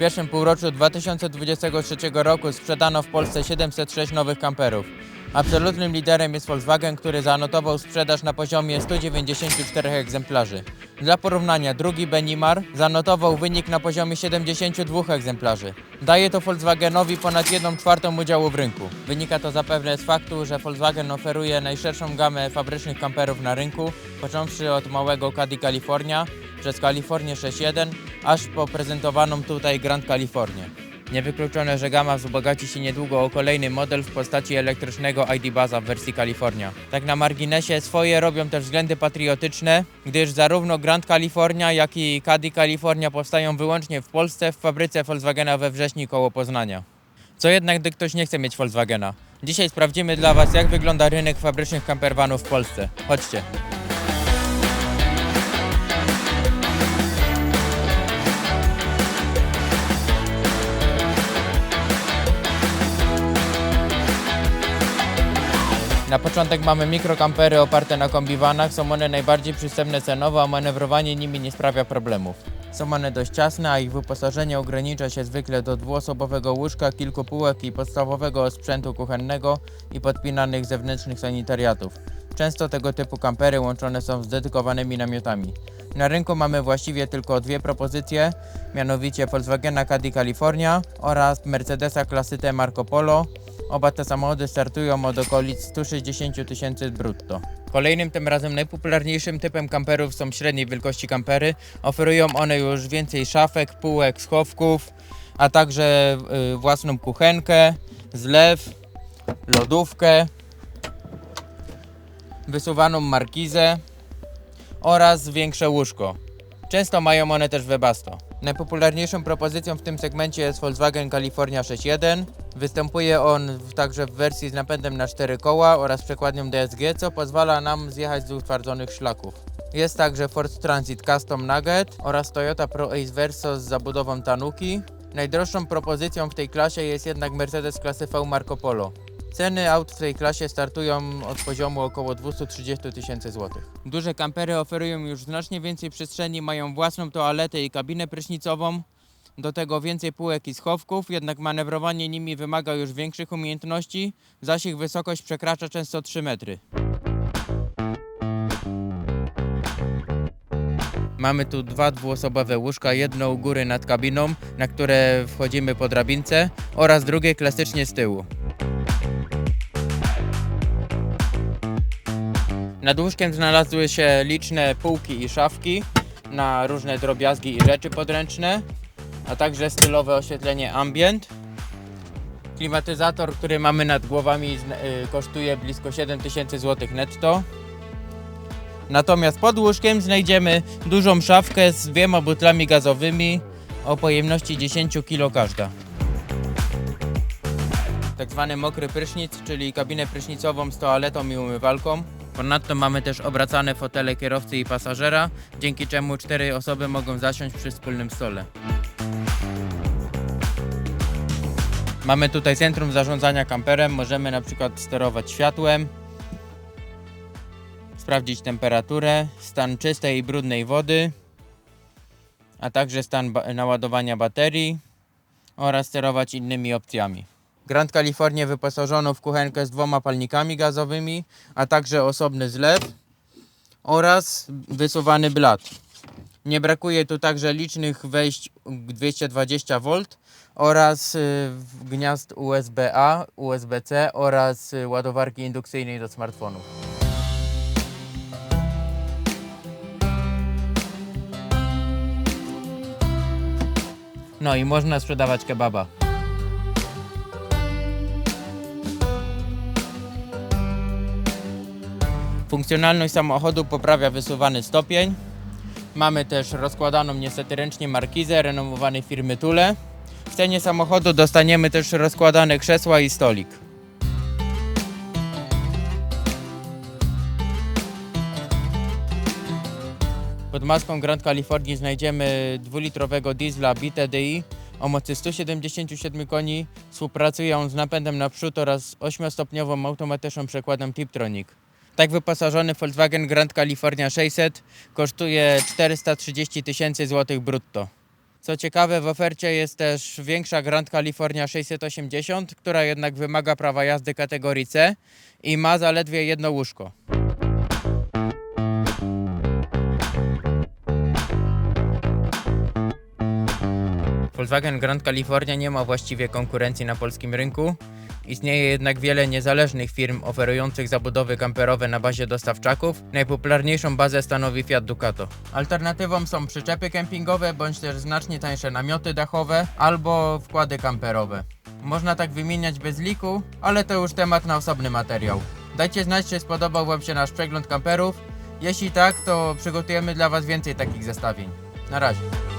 pierwszym półroczu 2023 roku sprzedano w Polsce 706 nowych kamperów. Absolutnym liderem jest Volkswagen, który zanotował sprzedaż na poziomie 194 egzemplarzy. Dla porównania drugi Benimar zanotował wynik na poziomie 72 egzemplarzy. Daje to Volkswagenowi ponad 1 czwartą udziału w rynku. Wynika to zapewne z faktu, że Volkswagen oferuje najszerszą gamę fabrycznych kamperów na rynku, począwszy od małego Caddy California, przez Kalifornię 6.1, aż po prezentowaną tutaj Grand Californię. Niewykluczone, że gama wzbogaci się niedługo o kolejny model w postaci elektrycznego ID Baza w wersji California. Tak na marginesie swoje robią też względy patriotyczne, gdyż zarówno Grand California, jak i Caddy California powstają wyłącznie w Polsce w fabryce Volkswagena we wrześniu koło Poznania. Co jednak, gdy ktoś nie chce mieć Volkswagena? Dzisiaj sprawdzimy dla Was, jak wygląda rynek fabrycznych campervanów w Polsce. Chodźcie. Na początek mamy mikrokampery oparte na kombiwanach. Są one najbardziej przystępne cenowo, a manewrowanie nimi nie sprawia problemów. Są one dość ciasne, a ich wyposażenie ogranicza się zwykle do dwuosobowego łóżka, kilku półek i podstawowego sprzętu kuchennego i podpinanych zewnętrznych sanitariatów. Często tego typu kampery łączone są z dedykowanymi namiotami. Na rynku mamy właściwie tylko dwie propozycje, mianowicie Volkswagena Caddy California oraz Mercedesa klasy T Marco Polo, Oba te samochody startują od okolic 160 000 tysięcy brutto. Kolejnym, tym razem najpopularniejszym typem kamperów są średniej wielkości kampery. Oferują one już więcej szafek, półek, schowków, a także y, własną kuchenkę, zlew, lodówkę, wysuwaną markizę oraz większe łóżko. Często mają one też webasto. Najpopularniejszą propozycją w tym segmencie jest Volkswagen California 6.1. Występuje on także w wersji z napędem na 4 koła oraz przekładnią DSG, co pozwala nam zjechać z utwardzonych szlaków. Jest także Ford Transit Custom Nugget oraz Toyota Pro Ace Verso z zabudową Tanuki. Najdroższą propozycją w tej klasie jest jednak Mercedes klasy V Marco Polo. Ceny aut w tej klasie startują od poziomu około 230 tysięcy złotych. Duże kampery oferują już znacznie więcej przestrzeni, mają własną toaletę i kabinę prysznicową, do tego więcej półek i schowków, jednak manewrowanie nimi wymaga już większych umiejętności, zaś ich wysokość przekracza często 3 metry. Mamy tu dwa dwuosobowe łóżka, jedno u góry nad kabiną, na które wchodzimy po drabince oraz drugie klasycznie z tyłu. Nad łóżkiem znalazły się liczne półki i szafki na różne drobiazgi i rzeczy podręczne, a także stylowe oświetlenie ambient. Klimatyzator, który mamy nad głowami y, kosztuje blisko 7000 zł netto. Natomiast pod łóżkiem znajdziemy dużą szafkę z dwiema butlami gazowymi o pojemności 10 kg każda. Tak zwany mokry prysznic, czyli kabinę prysznicową z toaletą i umywalką. Ponadto mamy też obracane fotele kierowcy i pasażera, dzięki czemu cztery osoby mogą zasiąść przy wspólnym stole. Mamy tutaj centrum zarządzania kamperem, możemy na przykład sterować światłem, sprawdzić temperaturę, stan czystej i brudnej wody, a także stan ba- naładowania baterii oraz sterować innymi opcjami. Grand Californię wyposażono w kuchenkę z dwoma palnikami gazowymi, a także osobny zlew oraz wysuwany blat. Nie brakuje tu także licznych wejść 220V oraz y, gniazd USB-A, USB-C oraz y, ładowarki indukcyjnej do smartfonów. No i można sprzedawać kebaba. Funkcjonalność samochodu poprawia wysuwany stopień. Mamy też rozkładaną niestety ręcznie markizę renomowanej firmy Tule. W cenie samochodu dostaniemy też rozkładane krzesła i stolik. Pod maską Grand Californii znajdziemy dwulitrowego diesla BTDI o mocy 177 koni. Współpracuje on z napędem naprzód oraz 8-stopniową automatyczną przekładem Tiptronic. Tak wyposażony Volkswagen Grand California 600 kosztuje 430 tysięcy złotych brutto. Co ciekawe, w ofercie jest też większa Grand California 680, która jednak wymaga prawa jazdy kategorii C i ma zaledwie jedno łóżko. Volkswagen Grand California nie ma właściwie konkurencji na polskim rynku. Istnieje jednak wiele niezależnych firm oferujących zabudowy kamperowe na bazie dostawczaków. Najpopularniejszą bazę stanowi Fiat Ducato. Alternatywą są przyczepy kempingowe bądź też znacznie tańsze namioty dachowe albo wkłady kamperowe. Można tak wymieniać bez liku, ale to już temat na osobny materiał. Dajcie znać, czy spodobał Wam się nasz przegląd kamperów. Jeśli tak, to przygotujemy dla Was więcej takich zestawień. Na razie.